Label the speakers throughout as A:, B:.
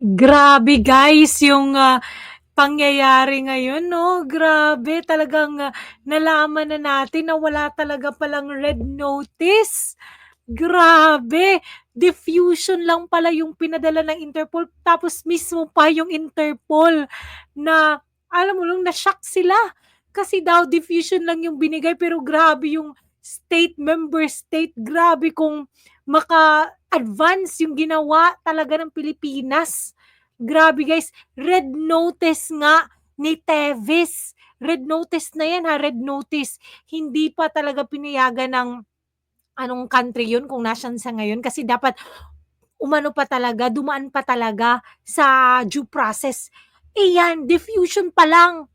A: Grabe guys yung, ah, pangyayari ngayon 'no, grabe talagang, ah, nalaman na natin na wala talaga palang red notice. Grabe, diffusion lang pala yung pinadala ng Interpol tapos mismo pa yung Interpol na alam mo yung na-shock sila. Kasi daw diffusion lang yung binigay pero grabe yung state, member state, grabe kung maka-advance yung ginawa talaga ng Pilipinas. Grabe guys, red notice nga ni Teves. Red notice na yan ha, red notice. Hindi pa talaga pinayagan ng anong country yun kung nasaan siya ngayon kasi dapat umano pa talaga, dumaan pa talaga sa due process. Eh yan, diffusion pa lang.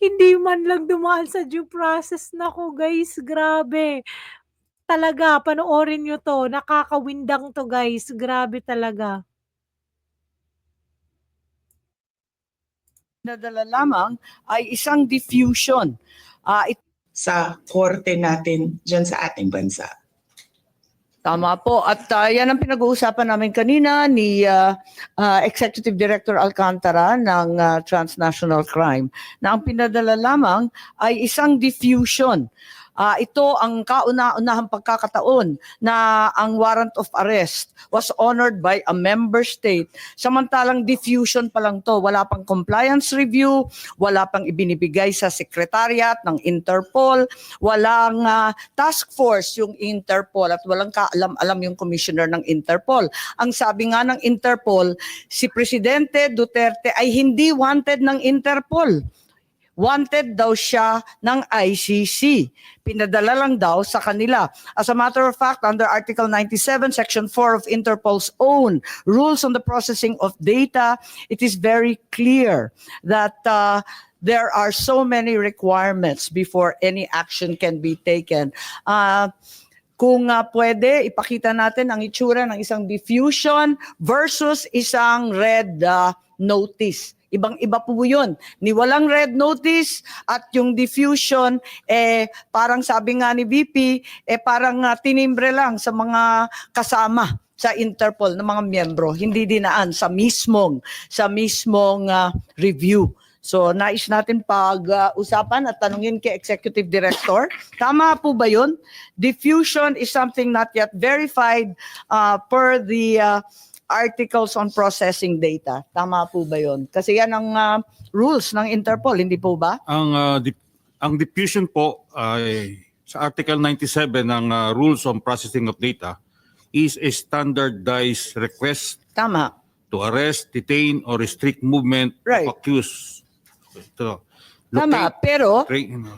A: Hindi man lang dumaan sa due process. Naku guys, grabe. Talaga, panoorin nyo to. Nakakawindang to guys. Grabe talaga.
B: Nadala lamang ay isang diffusion. Ah, it-
C: sa korte natin dyan sa ating bansa.
B: tama po. At ah, yan ang pinag-uusapan namin kanina ni ah, ah, Executive Director Alcantara ng ah, Transnational Crime na ang pinadala lamang ay isang diffusion. Ah, ito ang kauna-unahang pagkakataon na ang warrant of arrest was honored by a member state. Samantalang diffusion pa lang to, wala pang compliance review, wala pang ibinibigay sa secretariat ng Interpol, walang ah, task force yung Interpol at walang kaalam-alam yung commissioner ng Interpol. Ang sabi nga ng Interpol, si Presidente Duterte ay hindi wanted ng Interpol. Wanted daw siya ng ICC. Pinadala lang daw sa kanila. As a matter of fact, under Article 97, Section 4 of Interpol's own rules on the processing of data, it is very clear that uh, there are so many requirements before any action can be taken. Uh, kung uh, pwede, ipakita natin ang itsura ng isang diffusion versus isang red uh, notice. Ibang-iba po yun. Ni walang red notice at yung diffusion, eh, parang sabi nga ni VP, eh, parang uh, tinimbre lang sa mga kasama sa Interpol ng mga miyembro, hindi dinaan sa mismong sa mismong uh, review. So nais natin pag-usapan at tanungin kay Executive Director, tama po ba yun? Diffusion is something not yet verified uh, per the uh, articles on processing data. Tama po ba yun? Kasi yan ang uh, rules ng Interpol, hindi po ba?
D: Ang ah, dip- ang diffusion po ay sa Article 97 ng ah, Rules on Processing of Data is a standardized request
B: Tama.
D: to arrest, detain, or restrict movement
B: Right.
D: of accused. Ito.
B: Tama, pero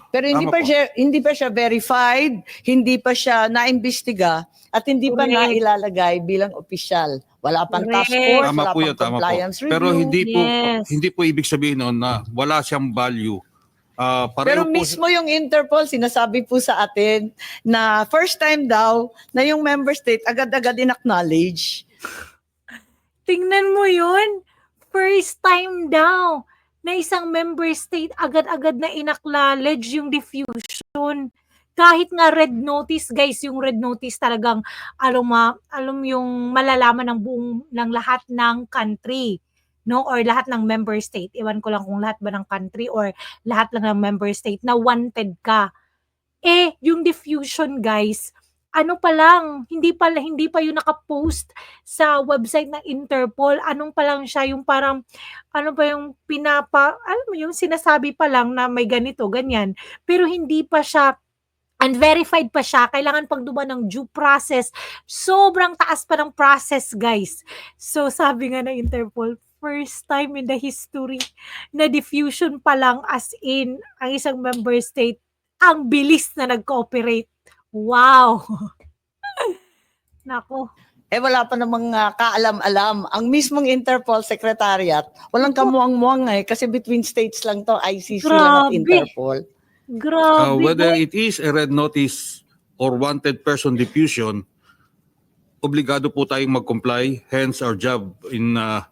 B: pero hindi
D: Tama
B: pa
D: po.
B: siya hindi pa siya verified, hindi pa siya naimbestiga at hindi pa
A: Correct.
B: na ilalagay bilang opisyal. Wala pang task
A: Correct.
B: force,
D: Tama
B: wala
D: po
B: pang
D: yun, tama po.
B: compliance review.
D: Pero hindi po
A: Yes.
D: hindi po ibig sabihin noon na wala siyang value. Ah,
B: Pero
D: pareho po
B: mismo yung Interpol, sinasabi po sa atin na first time daw na yung member state agad-agad in-acknowledge.
A: Tingnan mo yun. First time daw na isang member state agad-agad na inacknowledge yung diffusion. Kahit nga red notice, guys, yung red notice talagang alam, ma, alam yung malalaman ng buong ng lahat ng country no? Or lahat ng member state. Iwan ko lang kung lahat ba ng country or lahat lang ng member state na wanted ka. Eh yung diffusion guys ano pa lang hindi pa hindi pa yung naka-post sa website ng Interpol, anong pa lang siya, yung parang, ano pa yung pinapa, alam mo yung sinasabi pa lang na may ganito, ganyan. Pero hindi pa siya, unverified pa siya, kailangan pang dumaan ng due process. Sobrang taas pa ng process, guys. So, sabi nga ng Interpol, first time in the history na diffusion pa lang as in ang isang member state, ang bilis na nag-cooperate. Wow! Nako.
B: Eh wala pa namang ah, kaalam-alam. Ang mismong Interpol Secretariat, walang kamuang-muang eh kasi between states lang to, ICC lang at
A: Grabe.
B: Interpol.
D: Uh,
A: Grabe.
D: whether
A: guys.
D: it is a red notice or wanted person diffusion, obligado po tayong mag-comply. Hence, our job in uh,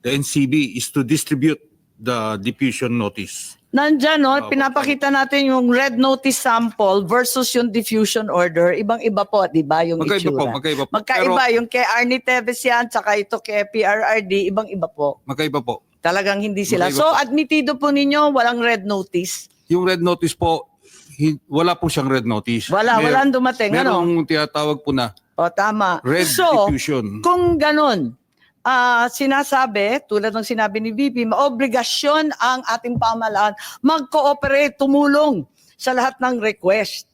D: the NCB is to distribute the diffusion notice.
B: Nandyan, no?
D: Opo.
B: pinapakita natin yung red notice sample versus yung diffusion order. Ibang-iba po, di ba, yung
D: Magkaiba po,
B: itsura?
D: magkaiba po.
B: Magkaiba, yung kay Arnie Teves yan, tsaka ito kay PRRD, ibang-iba po.
D: Pero magkaiba po.
B: Talagang hindi sila.
D: Magkaiba
B: So,
D: po.
B: admitido po ninyo, walang red notice.
D: Yung red notice po, wala po siyang red notice.
B: Wala,
D: Mer-
B: walang dumating. Ano?
D: Merong tinatawag po na
B: O, tama.
D: red
B: so,
D: diffusion.
B: kung ganun, ah sinasabi, tulad ng sinabi ni VP, maobligasyon ang ating pamahalaan mag-cooperate, tumulong sa lahat ng request.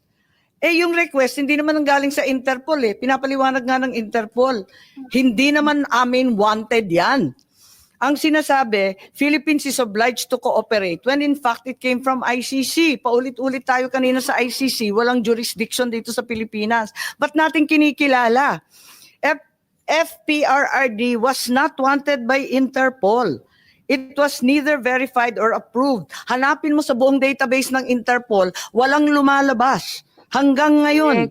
B: Eh, yung request, hindi naman ang galing sa Interpol eh. Pinapaliwanag nga ng Interpol. Hindi naman amin wanted yan. Ang sinasabi, Philippines is obliged to cooperate when in fact it came from ICC. Paulit-ulit tayo kanina sa ICC, walang jurisdiction dito sa Pilipinas. Ba't natin kinikilala? FPRRD was not wanted by Interpol. It was neither verified or approved. Hanapin mo sa buong database ng Interpol, walang lumalabas. Hanggang ngayon,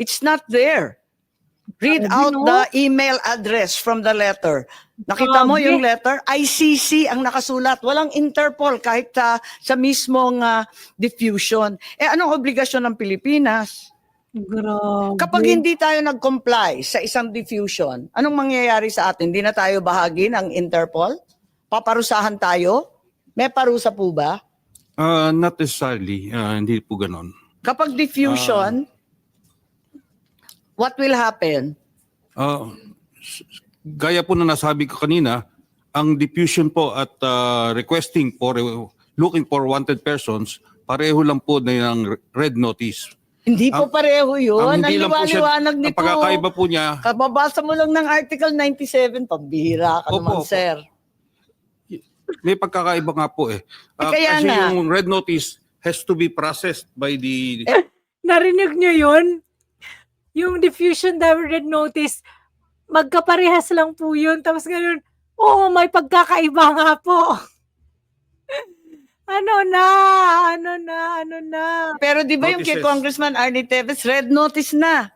B: it's not there. Read out the email address from the letter. Nakita mo yung letter? ICC ang nakasulat. Walang Interpol kahit sa, sa mismong ah, diffusion. Eh anong obligasyon ng Pilipinas?
A: Grabe.
B: Kapag hindi tayo nag-comply sa isang diffusion, anong mangyayari sa atin? Hindi na tayo bahagi ng Interpol? Paparusahan tayo? May parusa po ba?
D: Uh, not necessarily. Uh, hindi po ganon.
B: Kapag diffusion, what will happen?
D: Uh, gaya po na nasabi ko kanina, ang diffusion po at uh, requesting for looking for wanted persons, pareho lang po na yung red notice.
B: Hindi po
D: Ang-
B: pareho yun. Ang,
D: hindi lang po siya,
B: liwanag
D: ang
B: nito.
D: pagkakaiba po niya,
B: Kababasa mo lang ng Article 97, pambihira ka
D: Opo,
B: naman,
D: opo.
B: sir.
D: may pagkakaiba nga po eh. Uh,
B: Eh, kaya
D: kasi
B: nga.
D: yung red notice has to be processed by the...
A: Narinig nyo yun? Yung diffusion the red notice, magkaparehas lang po yun. Tapos ganun, oo, may pagkakaiba nga po. ano na, ano na, ano na.
B: Pero di ba yung kay
D: Notices.
B: Congressman Arnie Teves, red notice na.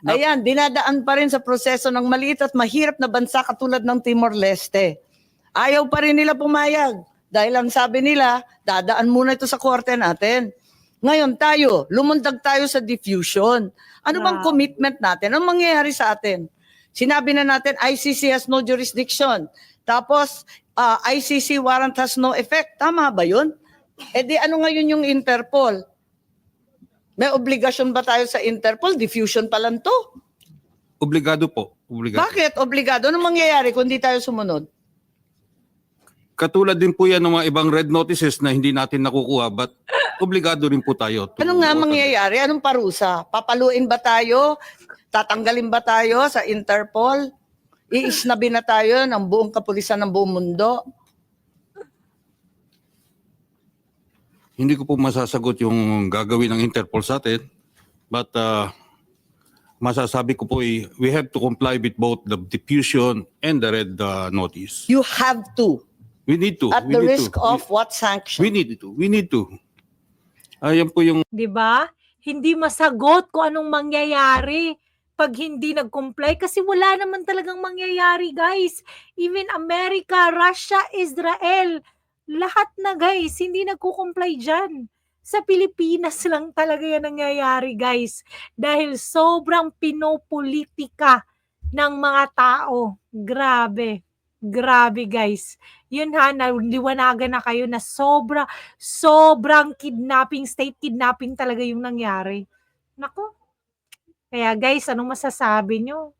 D: Na-
B: Ayan, dinadaan pa rin sa proseso ng maliit at mahirap na bansa katulad ng Timor-Leste. Ayaw pa rin nila pumayag. Dahil ang sabi nila, dadaan muna ito sa korte natin. Ngayon tayo, lumundag tayo sa diffusion. Ano bang
A: Wow.
B: commitment natin? Anong mangyayari sa atin? Sinabi na natin, ICC has no jurisdiction. Tapos, ah, ICC warrant has no effect. Tama ba yun? E di ano ngayon yung Interpol? May obligasyon ba tayo sa Interpol? Diffusion pa lang to.
D: Obligado po. Obligado.
B: Bakit? Obligado. Anong mangyayari kung di tayo sumunod?
D: Katulad din po yan ng mga ibang red notices na hindi natin nakukuha but obligado rin po tayo. to-
B: Ano nga mangyayari? Anong parusa? Papaluin ba tayo? Tatanggalin ba tayo sa Interpol? Iisnabi na tayo ng buong kapulisan ng buong mundo?
D: Hindi ko po masasagot yung gagawin ng Interpol sa atin. But uh, masasabi ko po eh, we have to comply with both the diffusion and the red uh, notice.
B: You have to.
D: We need to.
B: At
D: we
B: the
D: need
B: risk
D: to.
B: of what
D: We,
B: sanction?
D: we need to. We need to. Ayan po yung
A: 'di ba? Hindi masagot kung anong mangyayari pag hindi nag-comply kasi wala naman talagang mangyayari, guys. Even America, Russia, Israel, lahat na guys, hindi nagko-comply diyan. Sa Pilipinas lang talaga 'yan nangyayari, guys. Dahil sobrang pinopolitika ng mga tao. Grabe. Grabe, guys. Yun ha, naliwanagan na kayo na sobra, sobrang kidnapping, state kidnapping talaga yung nangyari. Nako. Kaya guys, anong masasabi nyo?